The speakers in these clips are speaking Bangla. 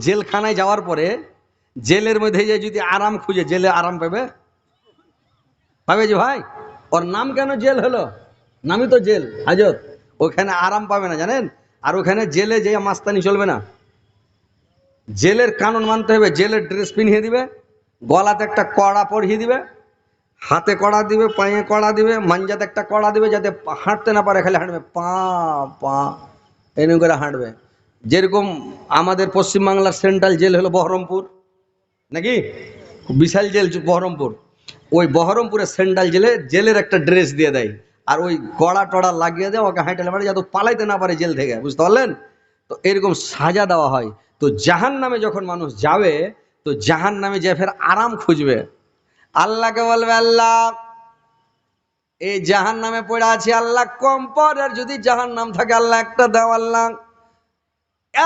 জেলখানায় যাওয়ার পরে জেলের মধ্যে যে যদি আরাম খুঁজে, জেলে আরাম পাবে? পাবে যে ভাই? ওর নাম কেন জেল হলো? নামই তো জেল, হাজত। ওখানে আরাম পাবে না, জানেন? আর ওখানে জেলে যে মাস্তানি চলবে না? জেলের কানুন মানতে হবে, জেলের ড্রেস পিনিয়ে দিবে, গলাতে একটা কড়া পরিয়ে দিবে, হাতে কড়া দিবে, পায়ে কড়া দিবে, মাঞ্জাতে একটা কড়া দিবে, যাতে হাঁটতে না পারে, খালি হাঁটবে, পা পা, এরকম করে হাঁটবে। যেরকম আমাদের পশ্চিমবাংলার সেন্ট্রাল জেল হলো বহরমপুর, নাকি? বিশাল জেল বহরমপুর। ওই বহরমপুরের সেন্ট্রাল জেলে জেলের একটা ড্রেস দিয়ে দেয় আর ওই কড়া টড়া লাগিয়ে দেয়, ওকে হাঁটে মানে যাতে পালাইতে না পারে জেল থেকে, বুঝতে পারলেন? তো এরকম সাজা দেওয়া হয়। তো জাহান নামে যখন মানুষ যাবে, তো জাহান নামে যে ফের আরাম খুঁজবে। আল্লাহকে বলবে, আল্লাহ, এই জাহান নামে পড়ে আছে, আল্লাহ কম পরের যদি জাহান নাম থাকে, আল্লাহ একটা দাও, আল্লাহ।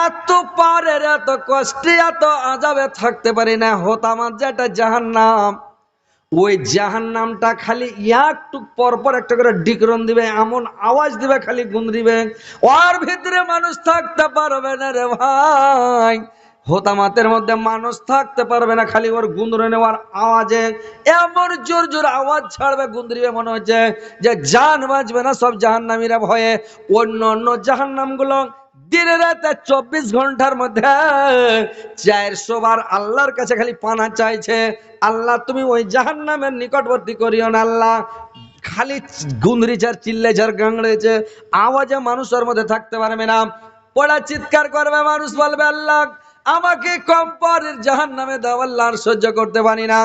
এত পারের, এত কষ্টে, এত আজাবে থাকতে পারি না। হতাম যেটা জাহান নাম ওই জাহান নামটা খালি একটু পর পর একটা করে ডিকরন দিবে, এমন আওয়াজ দিবে, খালি গুন দিবে। ওর ভিতরে মানুষ থাকতে পারবে না রে ভাই। হোতামাতের মধ্যে মানুষ থাকতে পারবে না, খালি ওর গুন্দরে নেওয়ার আওয়াজে। এমন জোর জোর আওয়াজ ছাড়বে গুন্দরিবে মনে হচ্ছে যে জান বাঁচবে না সব জাহান নামীরা ভয়ে। অন্য অন্য জাহান নামগুলো দিনে রাতে চব্বিশ ঘণ্টার মধ্যে চারশো বার আল্লাহর কাছে খালি পানা চাইছে। আল্লাহ, তুমি ওই জাহান নামের নিকটবর্তী করিও না আল্লাহ। খালি গুন্দরি চার চিল্লে চার গাংড়েছে। আওয়াজে মানুষের মধ্যে থাকতে পারবে না। পড়া চিৎকার করবে, মানুষ বলবে, আল্লাহ, আমাকে কম পরের জাহান নামে দাও আল্লাহ সহ্য করতে পারি না।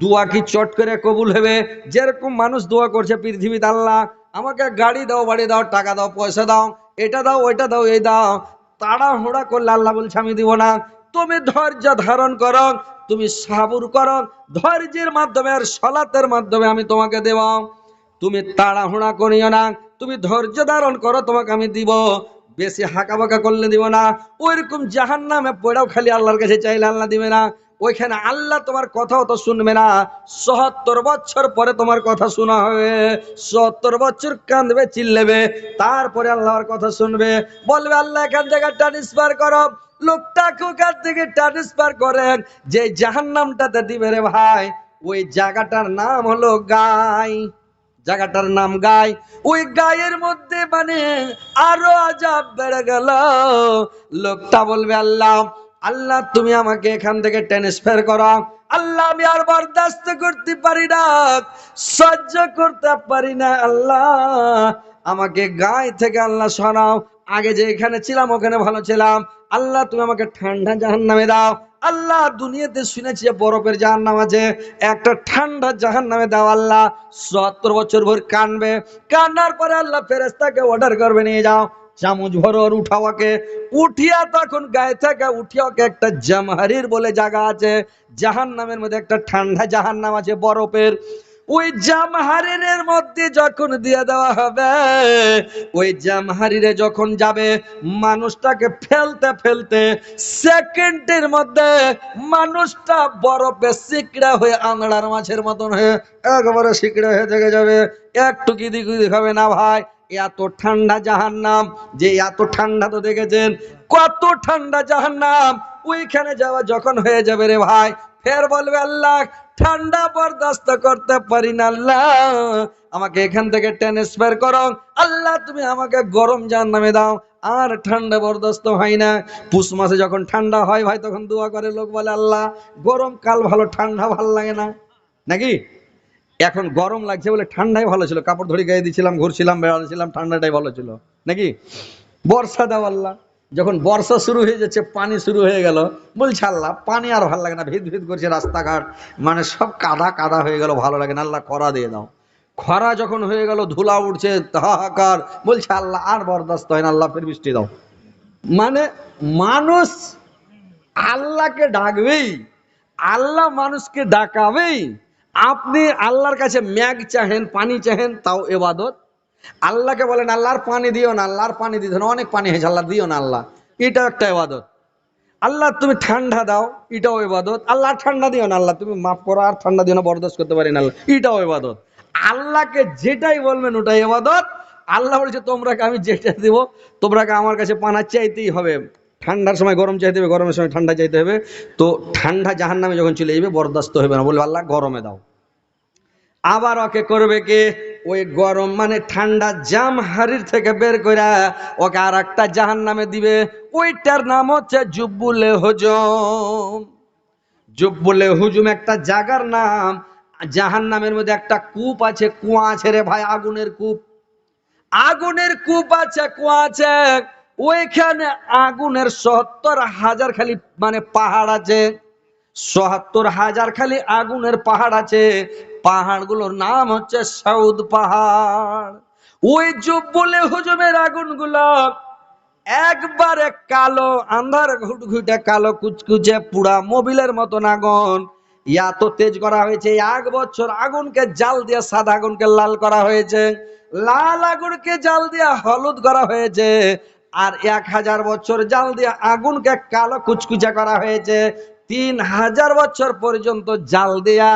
দোয়া কি চট করে কবুল হবে? যেরকম মানুষ দোয়া করছে পৃথিবীতে, আল্লাহ, আমাকে গাড়ি দাও, বাড়ি দাও, টাকা দাও, পয়সা দাও। এটা দাও, ওইটা দাও, এই দাও। তাড়াহুড়া করলে আল্লাহ বলছে, আমি দিব না। তুমি ধৈর্য ধারণ করো, তুমি সাবুর করো। ধৈর্যের মাধ্যমে আর সলাতের মাধ্যমে আমি তোমাকে দেব। তুমি তাড়াহুড়া করিও না। তুমি ধৈর্য ধারণ করো, তোমাকে আমি দিব। বেশি হাঁকা বাঁকা করলে দিব না। ওইরকম জাহান নামে পড়াও খালি আল্লাহর কাছে চাইলে আল্লাহ দিবে না। ওইখানে আল্লাহ তোমার কথাও তো শুনবে না। সত্তর বছর পরে তোমার কথা শোনা হবে। সত্তর বছর কাঁদবে, চিল্লেবে, তারপরে আল্লাহর কথা শুনবে। বলবে, আল্লাহ, এখান থেকে ট্রান্সফার করো। লোকটাকে ওখান থেকে ট্রান্সফার করেন। যে জাহান নামটাতে দিবে রে ভাই, ওই জায়গাটার নাম হলো গাই। জায়গাটার নাম গাই। ওই গায়ের মধ্যে মানে আরও আজাব বেড়ে গেল। লোকটা বলবে, আল্লাহ আল্লাহ, তুমি আমাকে এখান থেকে ট্রান্সফার করো। আল্লাহ, আমি আর বরদাস্ত করতে পারি না। সহ্য করতে পারি না, আল্লাহ। আমাকে গায়ে থেকে আল্লাহ সরাও। আগে যে এখানে ছিলাম, ওখানে ভালো ছিলাম। আল্লাহ, তুমি আমাকে ঠান্ডা জাহান নামে দাও। আল্লাহ, দুনিয়াতে শুনেছি বরফের জাহান নাম আছে। একটা ঠান্ডা জাহান নামে দাও, আল্লাহ। সত্তর বছর ভর কানবে। কান্নার পরে আল্লাহ ফেরেস্তাকে অর্ডার করবে, নিয়ে যাও। চামচ ভরো উঠাওয়াকে, উঠিয়া তখন গায়ে থেকে উঠিয়াকে একটা জামহারির বলে জায়গা আছে জাহান নামের মধ্যে একটা ঠান্ডা জাহান নাম আছে বরফের। ওই জামহারিরের মধ্যে যখন দিয়ে দেওয়া হবে, ওই জামহারিরে যখন যাবে, মানুষটাকে ফেলতে ফেলতে সেকেন্ডের মধ্যে মানুষটা বরফে সিকড়া হয়ে আংড়ার মাছের মতন হয়ে একবারে সিকড়া হয়ে থেকে যাবে। একটু কিদি কিদি হবে না ভাই? এত ঠান্ডা জাহান নাম যে এত ঠান্ডা তো দেখেছেন, কত ঠান্ডা জাহান নাম ওইখানে যাওয়া যখন হয়ে যাবে রে ভাই, ফের বলবে, আল্লাহ, ঠান্ডা বরদাস্ত করতে পারি না, আল্লাহ। আমাকে এখান থেকে ট্রান্সফার করো। আল্লাহ, তুমি আমাকে গরম জাহান নামে দাও। আর ঠান্ডা বরদাস্ত হয় না। পুষ মাসে যখন ঠান্ডা হয় ভাই, তখন দোয়া করে লোক বলে, আল্লাহ গরম কাল ভালো, ঠান্ডা ভালো লাগে না। নাকি? এখন গরম লাগছে বলে ঠান্ডাই ভালো ছিল। কাপড় ধরে গায়ে দিয়েছিলাম, ঘুরছিলাম, বেড়াচ্ছিলাম, ঠান্ডাটাই ভালো ছিল। নাকি? বর্ষা দাও আল্লাহ। যখন বর্ষা শুরু হয়ে যাচ্ছে, পানি শুরু হয়ে গেল। বলছে আল্লাহ, পানি আর ভালো লাগে না, ভিত ভিত করছে রাস্তাঘাট। মানে সব কাদা কাদা হয়ে গেল, ভালো লাগে না। আল্লাহ খরা দিয়ে দাও। খরা যখন হয়ে গেল, ধুলা উঠছে, হাহাকার। বলছে আল্লাহ, আর বরদাস্ত হয় না, আল্লাহ ফের বৃষ্টি দাও। মানে মানুষ আল্লাহকে ডাকবেই। আল্লাহ মানুষকে ডাকাবেই। আপনি আল্লাহর কাছে ম্যাগ চাহেন, পানি চাহেন, তাও এবাদত। আল্লাহকে বলেন, আল্লাহর পানি দিও না, আল্লাহর পানি দিতে না, অনেক পানি হয়েছে, আল্লাহ দিও না, আল্লাহ। এটা একটা এবাদত। আল্লাহ, তুমি ঠান্ডা দাও, এটাও এবাদত। আল্লাহ ঠান্ডা দিও না, আল্লাহ, তুমি মাফ করো, আর ঠান্ডা দিও না, বরদাস্ত করতে পারি না, আল্লাহ। এটাও এবাদত। আল্লাহকে যেটাই বলবেন, ওটাই এবাদত। আল্লাহ বলছে, তোমরাকে আমি যেটা দিব, তোমরাকে আমার কাছে পানা চাইতেই হবে। ঠান্ডার সময় গরম চাইতে হবে, গরমের সময় ঠান্ডা চাইতে হবে। তো ঠান্ডা জাহান নামে যখন চলে যাবে, বরদাস্ত হবে না। বলবে, আল্লাহ, গরমে দাও। আবার ওকে করবে কে? ওই গরম মানে ঠান্ডা জাম হারির থেকে বের করে ওকে আর একটা জাহান নামে দিবে। ওইটার নাম হচ্ছে জুব্বুলে হজম। জুব্বুলে হুজুম একটা জাগার নাম। জাহান নামের মধ্যে একটা কূপ আছে, কুয়া আছে রে ভাই, আগুনের কূপ। আগুনের কূপ আছে, কুয়া আছে। ওইখানে আগুনের সত্তর হাজার খালি মানে পাহাড় আছে। সত্তর হাজার খালি আগুনের পাহাড় আছে। পাহাড়গুলোর নাম হচ্ছে সাউদ পাহাড়। ওই জব্বলে হুজুমের আগুনগুলো একবারে কালো, আন্ধার ঘুটঘুটে কালো, কুচকুচে পুরা মোবিলের মতন আগুন। এত তেজ করা হয়েছে, এক বছর আগুনকে জাল দিয়ে সাদা আগুনকে লাল করা হয়েছে। লাল আগুনকে জাল দিয়ে হলুদ করা হয়েছে। আর এক হাজার বছর জাল দিয়ে আগুনকে কালো কুচকুচে করা হয়েছে। তিন হাজার বছর পর্যন্ত জাল দেয়া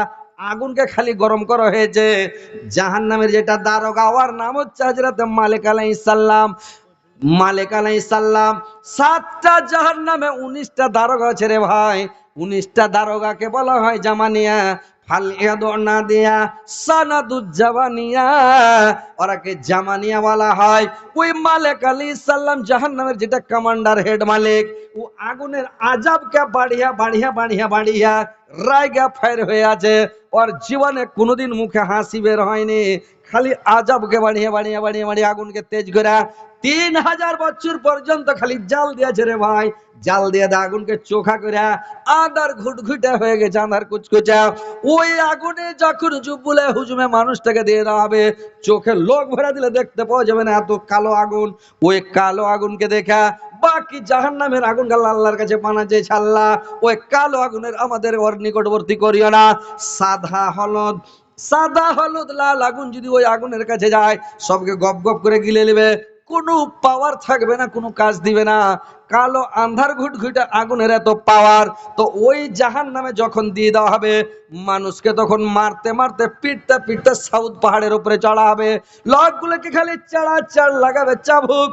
আগুনকে খালি গরম করা হয়েছে। জাহান নামের যেটা দারোগা নাম হচ্ছে হাজরত মালিক আলাইহিস সালাম। মালিক আলাইহিস সালাম, সাতটা জাহান নামে উনিশটা দারোগা আছে রে ভাই। উনিশটা দারোগাকে বলা হয় জামানিয়া। যেটা কমান্ডার হেড মালিক ও আগুনের আজাবকে বাড়িয়া বাড়িয়া বাড়িয়া বাড়িয়া রায়গা ফায়ার হয়ে আছে। ওর জীবনে কোনোদিন মুখে হাসি বের হয়নি। খালি আজবকে বাড়িয়ে বাড়িয়ে বাড়িয়ে বাড়িয়ে আগুনকে তেজ করে তিন হাজার বছর পর্যন্ত খালি জাল দিয়েছে রে ভাই। জাল দিয়ে দে আগুনকে চোখা করে আদার ঘুটঘুটে হয়ে গেছে আধার কুচকুচা। ওই আগুনে যখন জুবুলে হুজুমে মানুষটাকে দিয়ে দেওয়া হবে, চোখে লোক ভরা দিলে দেখতে পাওয়া যাবে না এত কালো আগুন। ওই কালো আগুনকে দেখা বাকি জাহান নামের আগুন গাল্লা আল্লাহর কাছে পানা চেয়েছে আল্লাহ। ওই কালো আগুনের আমাদের ওর নিকটবর্তী করিও না। সাদা হলদ, সাদা হলুদ, লাল আগুন যদি ওই আগুনের কাছে যায়, সবকে গপ গপ করে গিলে নেবে। কোনো পাওয়ার থাকবে না, কোনো কাজ দিবে না। কালো আন্ধার ঘুট ঘুটঘুটে আগুনের এত পাওয়ার তো ওই জাহান নামে যখন দিয়ে দেওয়া হবে, মানুষকে তখন মারতে মারতে, পিটতে পিটতে সাউথ পাহাড়ের উপরে চড়া হবে। লোকগুলোকে খালি চাড়া চাড় লাগাবে, চাবুক,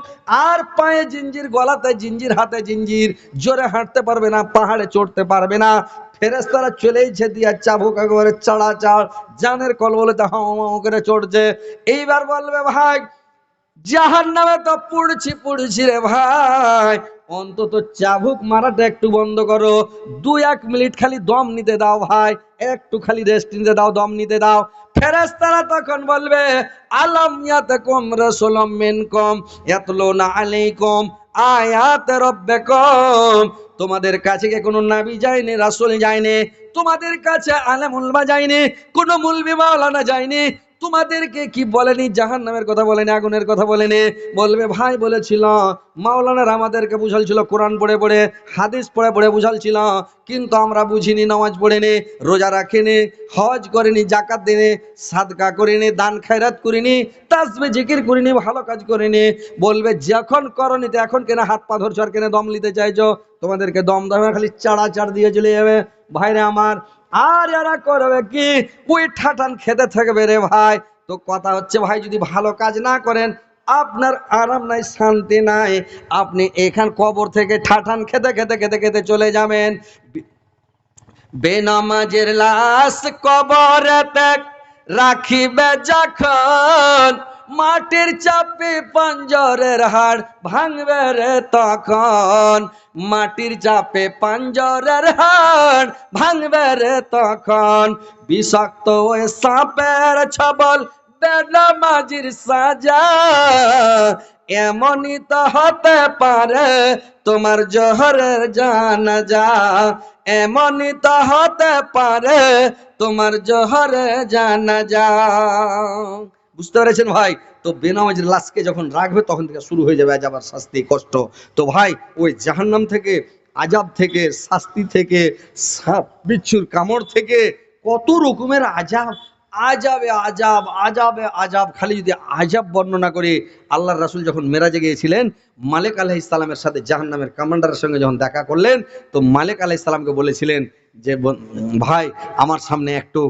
আর পায়ে জিঞ্জির, গলাতে জিঞ্জির, হাতে জিঞ্জির, জোরে হাঁটতে পারবে না, পাহাড়ে চড়তে পারবে না। ফেরেস্তারা চলেইছে দিয়া চাবুক একেবারে চাড়া চাড়, জানের কল বলে হাও করে চড়ছে। এইবার বলবে, ভাই জাহান নামে তো পড়ছি পড়ছি রে ভাই। অন্তত চাবুক মারাটা একটু বন্ধ করো। দু এক মিনিট খালি দম নিতে দাও ভাই। একটু খালি রেস্ট নিতে দাও, দম নিতে দাও। ফেরেস্তারা তখন বলবে, আলাম ইয়াতে কম রসুলম মেন কম এতলো না আলাইকুম আয়াত রব্বে কম তোমাদের কাছে কি কোনো নাবি যায়নি, রাসূল যায়নি? তোমাদের কাছে আলেমুলমা যায়নি? কোনো মুলবি মাওলানা যায়নি? তোমাদেরকে কি বলেনি? জাহান নামের কথা বলেনি, আগুনের কথা বলেনি? বলবে, ভাই, বলেছিল। মাওলানার আমাদেরকে বুঝালছিল, কোরআন পড়ে পড়ে, হাদিস পড়ে পড়ে বুঝালছিল। কিন্তু আমরা বুঝিনি, নামাজ পড়েনি, রোজা রাখিনি, হজ করিনি জাকাত দিনে সাদকা করিনি, দান খায়রাত করিনি তাসবে জিকির করিনি, ভালো কাজ করিনি। বলবে, যখন করনি তো এখন কেন হাত পা ধরছো আর কেন দম নিতে চাইছো, তোমাদেরকে দম দমে খালি চাড়া চাড় দিয়ে চলে যাবে। ভাইরে আমার আর এরা করবে কি? ওই ঠাটান খেতে থাকবে রে ভাই। তো কথা হচ্ছে, ভাই, যদি ভালো কাজ না করেন, আপনার আরাম নাই, শান্তি নাই। আপনি এখান কবর থেকে ঠাঠান খেতে খেতে খেতে খেতে চলে যাবেন। বেনামাজের লাশ কবরেতে রাখিবে যখন মাটির চাপে পাঞ্জরের হাড় ভাঙবে রে তখন। মাটির চাপে পাঞ্জরের হাড় ভাঙবে রে তখন। বিষাক্ত ওই সাপের ছবল বেনামাজির সাজা। এমনই তো হতে পারে তোমার জহরের জানাজা। এমনই তো হতে পারে তোমার জহরে জানাজা। বুঝতে পেরেছেন ভাই? তো বেনামাজের লাশকে যখন রাখবে, তখন থেকে শুরু হয়ে যাবে আজাবার শাস্তি, কষ্ট। তো ভাই, ওই জাহান্নাম থেকে আজাব থেকে, শাস্তি থেকে, সাপ, বিচ্ছুর কামড় থেকে কত রকমের আজাব আজাবে আজাব আজাবে আজাব খালি যদি আজাব বর্ণনা করে আল্লাহর রাসুল যখন মেরাজে গিয়েছিলেন, মালিক আলাহ ইসলামের সাথে জাহান্নামের কমান্ডারের সঙ্গে যখন দেখা করলেন, তো মালিক আলাহ ইসলামকে বলেছিলেন যে ভাই, আমার সামনে একটু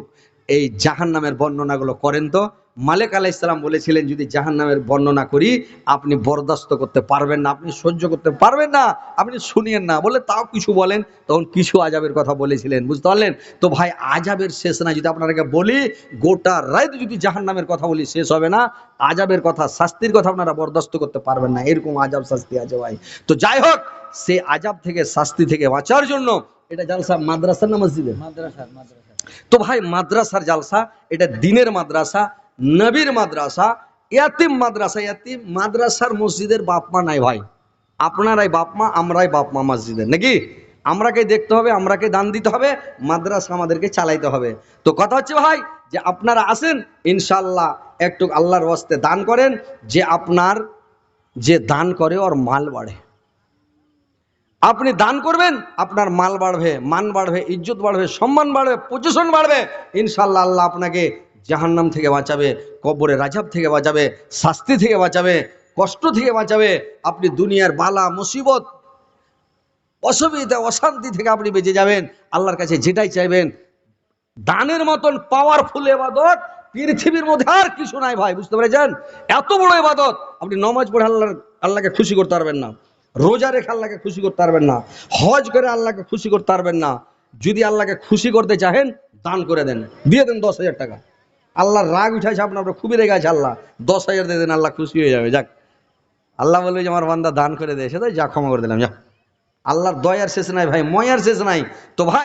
এই জাহান্নামের বর্ণনাগুলো করেন তো। মালিক আলাইসালাম বলেছিলেন যদি জাহান নামের বর্ণনা করি আপনি বরদাস্ত করতে পারবেন না আপনি সহ্য করতে পারবেন না আপনি শুনিয়েন না। বলে তাও কিছু বলেন তখন কিছু আজাবের কথা বলেছিলেন বুঝতে পারলেন? তো ভাই আজাবের শেষ না যদি আপনাকে বলি গোটা রাত যদি জাহান নামের কথা বলি শেষ হবে না। আজাবের কথা শাস্তির কথা আপনারা বরদাস্ত করতে পারবেন না। এরকম আজাব শাস্তি আছে ভাই। তো যাই হোক সে আজাব থেকে শাস্তি থেকে বাঁচার জন্য এটা জালসা মাদ্রাসা না মসজিদে মাদ্রাসার মাদ্রাসা তো ভাই মাদ্রাসার জালসা এটা দিনের মাদ্রাসা নবীর মাদ্রাসা, ইয়াতিম মাদ্রাসা, ইয়াতিম মাদ্রাসার মসজিদের বাপমা নাই ভাই। আপনারাই বাপমা, আমরাই বাপমা মসজিদের, নাকি? আমরাকে দেখতে হবে, আমরাকে দান দিতে হবে, মাদ্রাসা আমাদেরকে চালাইতে হবে। তো কথা হচ্ছে ভাই, যে আপনারা আসেন ইনশাল্লাহ একটু আল্লাহর ওয়াস্তে দান করেন, যে আপনার, যে দান করে ওর মাল বাড়ে। আপনি দান করবেন, আপনার মাল বাড়বে, মান বাড়বে, ইজ্জত বাড়বে, সম্মান বাড়বে পজিশন বাড়বে ইনশাল্লাহ আল্লাহ আপনাকে জাহান্নাম থেকে বাঁচাবে, কবরে রাজাব থেকে বাঁচাবে, শাস্তি থেকে বাঁচাবে, কষ্ট থেকে বাঁচাবে, আপনি দুনিয়ার বালা, মুসিবত, অসুবিধা, অশান্তি থেকে আপনি বেঁচে যাবেন। আল্লাহর কাছে যেটাই চাইবেন, দানের মতন পাওয়ারফুল এবাদত পৃথিবীর মধ্যে আর কিছু নাই ভাই, বুঝতে পেরেছেন? এত বড় এবাদত, আপনি নমাজ পড়ে আল্লাহর, আল্লাহকে খুশি করতে পারবেন না। রোজা রেখে আল্লাহকে খুশি করতে পারবেন না। হজ করে আল্লাহকে খুশি করতে পারবেন না। যদি আল্লাহকে খুশি করতে চাহেন, দান করে দেন। দিয়ে দেন দশ হাজার টাকা। আল্লাহর রাগ উঠাইছে আপনার খুবই রেগে আছে আল্লাহ। দশ হাজার দিয়ে দেন, আল্লাহ খুশি হয়ে যাবে, যাক। আল্লাহ বলবে যে আমার বান্দা দান করে দেয় সেটাই যা ক্ষমা করে দিলাম যাক আল্লাহর দয়ার শেষ নাই ভাই, ময়ার শেষ নাই। তো ভাই